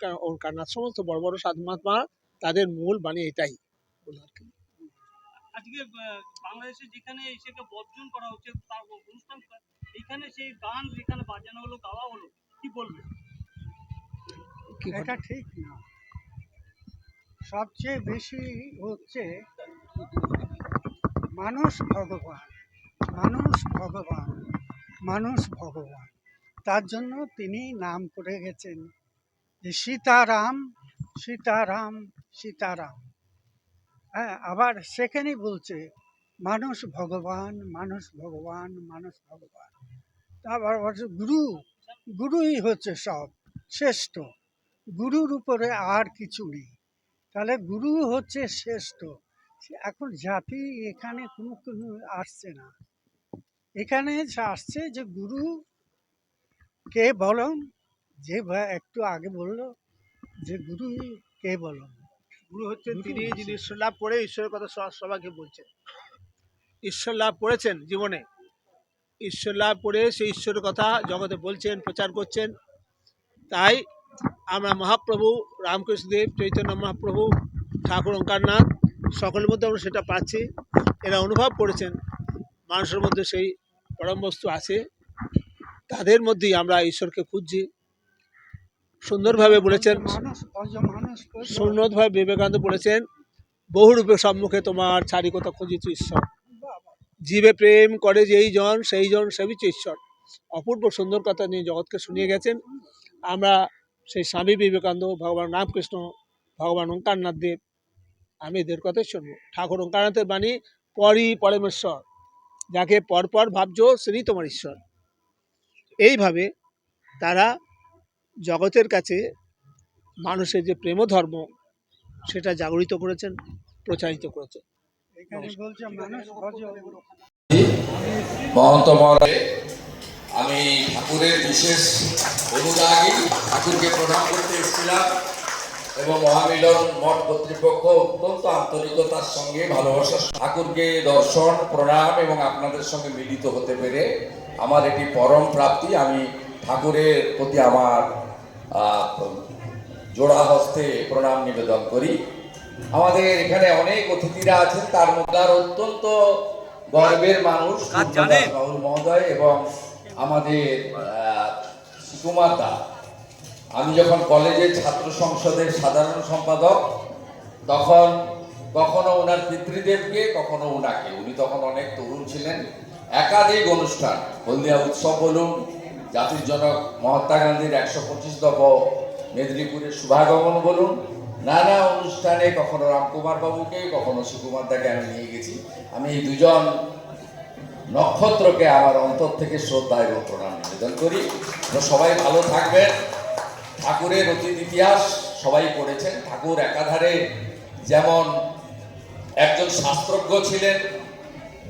কারণ ওর কান্নার সমস্ত বড় বড় সাধু মহাত্মা তাদের মূল বাণী এটাই। আজকে বাংলাদেশে যেখানে বর্জন করা হচ্ছে তার অনুষ্ঠান এখানে সেই গান যেখানে বাজানো হলো গাওয়া হলো কি বলবে? এটা ঠিক না। সবচেয়ে বেশি হচ্ছে মানুষ ভগবান মানুষ ভগবান মানুষ ভগবান। তার জন্য তিনি নাম করে গেছেন। সীতারাম সীতারাম সীতারাম। হ্যাঁ আবার সেখানেই বলছে, মানুষ ভগবান মানুষ ভগবান মানুষ ভগবান। আবার বলছে, গুরু, গুরুই হচ্ছে সব, শ্রেষ্ঠ। গুরুর উপরে আর কিছু নেই। তাহলে গুরু হচ্ছে শ্রেষ্ঠ। এখন জাতি এখানে কোনো কোনো আসছে না। এখানে আসছে যে গুরু, কে বলম যে ভাই একটু আগে বলল যে গুরু কে বলম গুরু হচ্ছেন তিনি যিনি ঈশ্বর লাভ করে ঈশ্বরের কথা সব- সবাইকে বলছেন। ঈশ্বর লাভ করেছেন জীবনে। ঈশ্বর লাভ করে সেই ঈশ্বরের কথা জগতে বলছেন প্রচার করছেন। তাই আমরা মহাপ্রভু রামকৃষ্ণদেব চৈতন্য মহাপ্রভু ঠাকুর ওঙ্কারনাথ সকলের মধ্যে আমরা সেটা পাচ্ছি। এরা অনুভব করেছেন। মানুষের মধ্যে সেই পরম বস্তু আছে। তাদের মধ্যেই আমরা ঈশ্বরকে খুঁজছি। সুন্দরভাবে বলেছেন। সুন্নতভাবে বিবেকানন্দ বলেছেন বহুরূপে সম্মুখে তোমার ছাড়ি কথা খুঁজিছি ঈশ্বর। জীবে প্রেম করে যেই জন সেই জন সেবিছে ঈশ্বর। অপূর্ব সুন্দর কথা নিয়ে জগৎকে শুনিয়ে গেছেন। আমরা সেই স্বামী বিবেকানন্দ ভগবান রামকৃষ্ণ ভগবান ওঙ্কারনাথ দেব আমি এদের কথাই শুনব। ঠাকুর ওঙ্কারনাথের বাণী পরই পরমেশ্বর যাকে পরপর ভাবছ সেই তোমার ঈশ্বর। এইভাবে তারা জগতের কাছে মানুষের যে প্রেম ধর্ম সেটা জাগরিত করেছেন প্রচারিত করেছেন। মহন্ত মহারাজ আমি ঠাকুরের বিশেষ অনুরাগী ঠাকুরকে প্রণাম করতে এসেছিলাম এবং মহামিলন মঠ কর্তৃপক্ষ অত্যন্ত আন্তরিকতার সঙ্গে ভালোবাসা ঠাকুরকে দর্শন প্রণাম এবং আপনাদের সঙ্গে মিলিত হতে পেরে আমার এটি পরম প্রাপ্তি। আমি ঠাকুরের প্রতি আমার জোড়া হস্তে প্রণাম নিবেদন করি। আমাদের এখানে অনেক অতিথিরা আছেন তার মধ্যে আর অত্যন্ত গর্বের মানুষ রাহুল মহোদয় এবং আমাদের সুকুমার দা আমি যখন কলেজের ছাত্র সংসদের সাধারণ সম্পাদক তখন কখনো ওনার পিতৃদেবকে কখনো ওনাকে। উনি তখন অনেক তরুণ ছিলেন। একাধিক অনুষ্ঠান হলদিয়া উৎসব বলুন জাতির জনক মহাত্মা গান্ধীর একশো পঁচিশতম মেদিনীপুরের শুভাগমন বলুন। নানা অনুষ্ঠানে কখনো রামকুমার বাবুকে, কখনো সুকুমার দাকে আমি নিয়ে গেছি। আমি এই দুজন নক্ষত্রকে আমার অন্তর থেকে শ্রদ্ধা এবং প্রণাম নিবেদন করি। সবাই ভালো থাকবেন। ঠাকুরের অতীত ইতিহাস সবাই পড়েছেন। ঠাকুর একাধারে যেমন একজন শাস্ত্রজ্ঞ ছিলেন,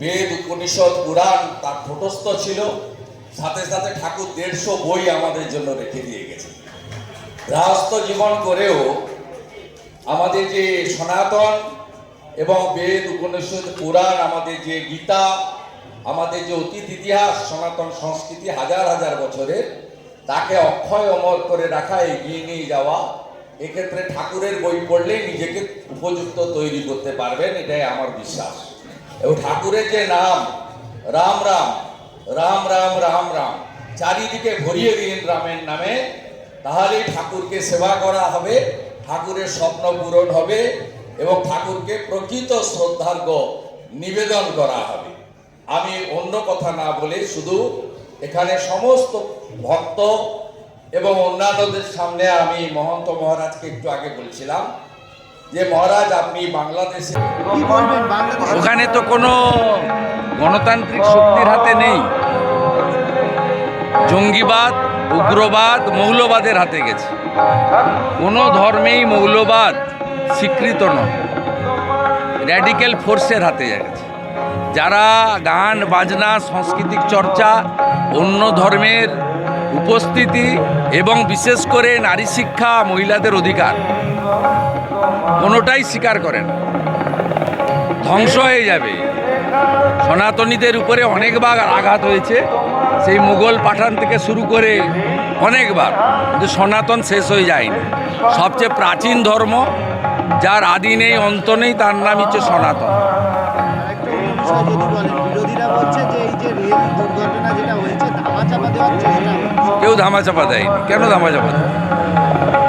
বেদ, উপনিষদ, পুরাণ, তার ঠোঁটস্থ ছিল। সাথে সাথে ঠাকুর দেড়শো বই আমাদের জন্য রেখে দিয়ে গেছে। গৃহস্থ জীবন করেও আমাদের যে সনাতন এবং বেদ, উপনিষদ, পুরাণ, আমাদের যে গীতা, আমাদের যে অতীত ইতিহাস, সনাতন সংস্কৃতি হাজার হাজার বছরের, তাকে অক্ষয় অমর করে রাখা, এগিয়ে নিয়ে যাওয়া, এক্ষেত্রে ঠাকুরের বই পড়লেই নিজেকে উপযুক্ত তৈরি করতে পারবেন, এটাই আমার বিশ্বাস। এবং ঠাকুরের যে নাম, রাম রাম রাম রাম রাম রাম। চারিদিকে ভরিয়ে দিন রামের নামে। তাহলেই ঠাকুরকে সেবা করা হবে, ঠাকুরের স্বপ্ন পূরণ হবে এবং ঠাকুরকে প্রকৃত শ্রদ্ধার্ঘ নিবেদন করা হবে। আমি অন্য কথা না বলে শুধু এখানে সমস্ত ভক্ত এবং অন্যান্যদের সামনে আমি মহন্ত মহারাজকে একটু আগে বলছিলাম যে মহারাজ আপনি বাংলাদেশে ওখানে তো কোনো গণতান্ত্রিক শক্তির হাতে নেই। জঙ্গিবাদ উগ্রবাদ মৌলবাদের হাতে গেছে। কোনো ধর্মেই মৌলবাদ স্বীকৃত নয়। র্যাডিক্যাল ফোর্সের হাতে গেছে। যারা গান বাজনা সাংস্কৃতিক চর্চা অন্য ধর্মের উপস্থিতি এবং বিশেষ করে নারী শিক্ষা মহিলাদের অধিকার কোনোটাই স্বীকার করেন ধ্বংস হয়ে যাবে। সনাতনীদের উপরে অনেকবার আঘাত হয়েছে। সেই মুঘল পাঠান থেকে শুরু করে অনেকবার। কিন্তু সনাতন শেষ হয়ে যায়নি। সবচেয়ে প্রাচীন ধর্ম, যার আদি নেই, অন্ত নেই, তার নাম হচ্ছে সনাতন। বিরোধীরা বলছে যে এই যে রেল দুর্ঘটনা যেটা হয়েছে কেউ ধামাচাপা দেয়নি। কেন ধামাচাপা দেয়?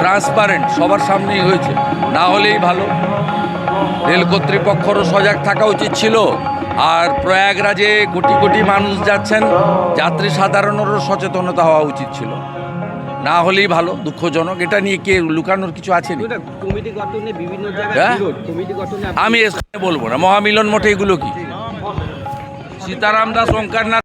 ট্রান্সপারেন্ট সবার সামনেই হয়েছে। না হলেই ভালো। রেল কর্তৃপক্ষরও সজাগ থাকা উচিত ছিল। আর প্রয়াগরাজে কোটি কোটি মানুষ যাচ্ছেন। যাত্রী সাধারণেরও সচেতনতা হওয়া উচিত ছিল। না হলেই ভালো দুঃখজনক। এটা নিয়ে কে লুকানোর কিছু আছে নি? কমিটি গঠনে বিভিন্ন হ্যাঁ? বিরোধ। কমিটি গঠনে আমি এখানে বলব না। মহামিলন মঠে এগুলো কি? সীতারাম দাস ওঙ্কারনাথ